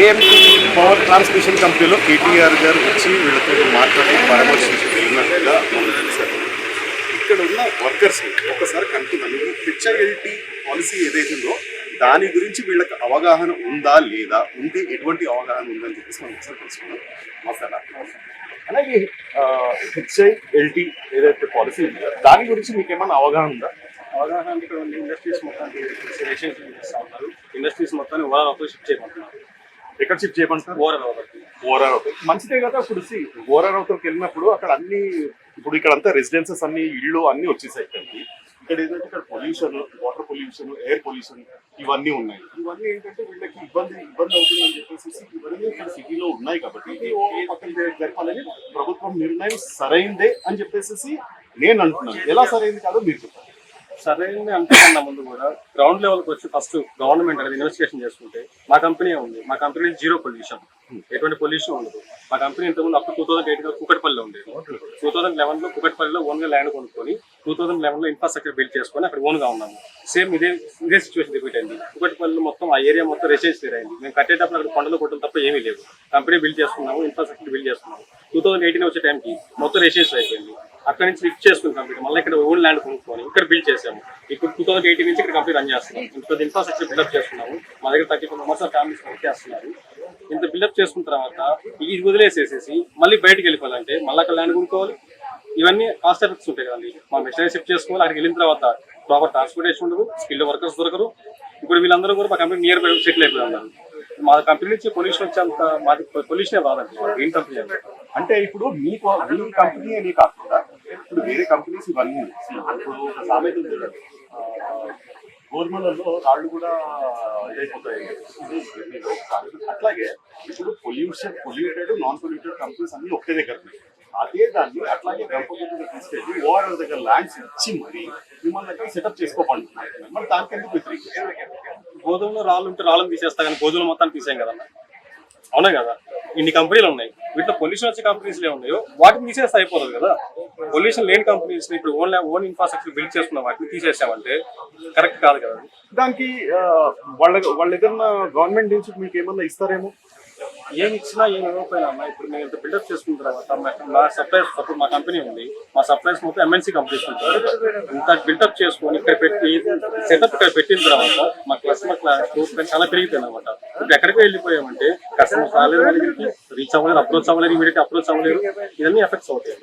AMT power transmission కంపెనీలో కేటీఆర్ గారు వచ్చి వీళ్ళతో మాట్లాడి పరామర్శించి వెళ్ళినట్టుగా ఇక్కడ ఉన్న వర్కర్స్ ఒకసారి కనుక్కుందాం. ఈ హెచ్ఐఎల్టీ పాలసీ ఏదైతే ఉందో దాని గురించి వీళ్ళకి అవగాహన ఉందా లేదా? ఉంటే ఎటువంటి అవగాహన ఉందని చెప్పేసి మనం ఒకసారి తెలుసుకుందాం. మసాలా అలాగే హెచ్ఐఎల్టీ ఏదైతే పాలసీ ఉందో దాని గురించి మీకు ఏమైనా అవగాహన ఉందా? అవగాహన అంటే ఇక్కడ ఇండస్ట్రీస్ మొత్తానికి చేస్తూ ఉన్నారు. ఇండస్ట్రీస్ మొత్తాన్ని అవుట్ షిఫ్ట్ చేయమంటున్నారు. ఎక్కడ షిఫ్ట్ చేయమంటారు? ఓవరాల్ అవుట్ ఓవరాల్ మంచిదే కదా ఇప్పుడు సి ఓవరాల్ అవుతకి వెళ్ళినప్పుడు అక్కడ అన్ని ఇప్పుడు ఇక్కడ అంతా రెసిడెన్సెస్ అన్ని ఇళ్ళు అన్ని వచ్చేసాయి ఇక్కడికి. ఇక్కడ ఏంటంటే ఇక్కడ pollution water pollution air pollution ఇవన్నీ ఉన్నాయి. ఇవన్నీ ఏంటంటే వీళ్ళకి ఇబ్బంది ఇబ్బంది అవుతుందని చెప్పేసి ఇవన్నీ ఇక్కడ సిటీలో ఉన్నాయి కాబట్టి ఇది పక్కన జరపాలని ప్రభుత్వం నిర్ణయం సరైందే అని చెప్పేసి నేను అంటున్నాను. ఎలా సరైంది కాదో మీరు చెప్పండి. సరైన అంతకన్నా ముందు కూడా గ్రౌండ్ లెవెల్కి వచ్చి ఫస్ట్ గవర్నమెంట్ అనేది ఇన్వెస్టిగేషన్ చేసుకుంటే మా కంపెనీ ఉంది. మా కంపెనీ జీరో పొల్యూషన్ ఎటువంటి పొల్యూషన్ ఉండదు. మా కంపెనీ ఇంతకుముందు అప్పుడు టూ థౌసండ్ ఎయిట్లో కుకట్పల్లిలో ఉండేది. టూ థౌసండ్ లెవెన్లో కుకట్పల్లిలో ఓన్గా ల్యాండ్ కొనుక్కొని టూ థౌసండ్ లెవెన్లో ఇన్ఫ్రాస్ట్రక్చర్ బిల్డ్ చేసుకొని అక్కడ ఓన్గా ఉన్నాము. సేమ్ ఇదే ఇదే సిచ్యువేషన్ రిపీట్ అయింది. కుకట్పల్లిలో మొత్తం ఆ ఏరియా మొత్తం రెసిడెన్సీ అయింది. మేము కట్టేటప్పుడు అక్కడ కొండలు కొట్టడం తప్ప ఏమీ లేవు. కంపెనీ బిల్డ్ చేసుకున్నాము ఇన్ఫ్రాస్ట్రక్చర్ బిల్డ్ చేసుకున్నాము. టూ థౌసండ్ ఎయిటీన్ వచ్చే టైంకి మొత్తం రెసిడెన్సీ అయిపోయింది. అక్కడ నుంచి లిఫ్ట్ చేసుకుని కంపెనీ మళ్ళీ ఇక్కడ ఓన్ ల్యాండ్ కొనుక్కొని ఇక్కడ బిల్డ్ చేసాము ఇప్పుడు టూ థౌసండ్ ఎయిటీ నుంచి ఇక్కడ కంపెనీ రన్ చేస్తున్నాం. ఇంత ఇన్ఫ్రాస్ట్రక్చర్ బిల్డప్ చేస్తున్నాము. మా దగ్గర thirty five members families work చేస్తున్నారు. ఇంత బిల్డప్ చేసుకున్న తర్వాత ఇది వదిలేసేసేసి మళ్ళీ బయటకు వెళ్ళిపోవాలంటే మళ్ళీ అక్కడ ల్యాండ్ కొనుక్కోవాలి. ఇవన్నీ కాస్ట్ ఎఫెక్ట్స్ ఉంటాయి కదండి. మా మెషినరీ షిఫ్ట్ చేసుకోవాలి. అక్కడికి వెళ్ళిన తర్వాత ప్రాపర్ ట్రాన్స్పోర్టేషన్ ఉండదు. స్కిల్డ్ వర్కర్స్ దొరకరు. ఇప్పుడు వీళ్ళందరూ కూడా మా కంపెనీ నియర్ బై సెటిల్ అయిపోయి ఉన్నారు మా కంపెనీ నుంచి పొల్యూషన్ వచ్చేంత మాది పొల్యూషనే రాదండి గ్రీన్ కంపెనీ అంటే ఇప్పుడు మీకు మీ కంపెనీ కాకుండా వేరే కంపెనీస్ ఇవన్నీ. ఇప్పుడు ఒక సామెత ఉంది చూడండి. గోధుమలలో రాళ్ళు కూడా ఇదైపోతాయి. అట్లాగే ఇప్పుడు pollution polluted non polluted companies అన్ని ఒకటే దగ్గర ఉన్నాయి. అదే దాన్ని అట్లాగే గంపకుండా తీసుకెళ్ళి ఓవరాల్ దగ్గర ల్యాండ్స్ ఇచ్చి మరి మిమ్మల్ని దగ్గర సెటప్ చేసుకోమంటున్నారు. మరి దానికి ఎందుకు వ్యతిరేకం? గోధుమలో రాళ్ళు ఉంటే రాళ్ళని తీసేస్తా కానీ గోధుమలు మొత్తాన్ని తీసేయం కదా అవునా కదా? ఇన్ని కంపెనీలు ఉన్నాయి. వీటిలో పొల్యూషన్ వచ్చే కంపెనీస్ ఏ ఉన్నాయో వాటిని తీసేస్తే అయిపోతుంది కదా. పొల్యూషన్ లేని కంపెనీస్ ఇప్పుడు ఓన్ ఓన్ ఇన్ఫ్రాస్ట్రక్చర్ బిల్డ్ చేసుకున్న వాటిని తీసేసామంటే కరెక్ట్ కాదు కదా? దానికి వాళ్ళ వాళ్ళ దగ్గర గవర్నమెంట్ నుంచి మీకు ఏమన్నా ఇస్తారేమో? ఏమి ఇచ్చినా ఏమి ఇవ్వకపోయినా అమ్మా ఇప్పుడు మేము ఇంత బిల్డప్ చేసుకున్న తర్వాత మా- సప్లైస్ అప్పుడు మా కంపెనీ ఉంది. మా సప్లైస్ మొత్తం ఎంఎన్సీ కంపెనీస్ ఉంటాయి. ఇంత బిల్డప్ చేసుకొని ఇక్కడ పెట్టి సెటప్ ఇక్కడ పెట్టిన తర్వాత మా కస్టమర్ స్కోప్ చాలా పెరిగిపోయింది అనమాట ఇప్పుడు ఎక్కడికి వెళ్ళిపోయామంటే కస్టమర్స్ రాలేదు రీచ్ అవ్వలేదు అప్రోచ్ అవ్వలేదు ఇమీడియట్ అప్రోచ్ అవ్వలేదు. ఇవన్నీ ఎఫెక్ట్స్ అవుతాయి.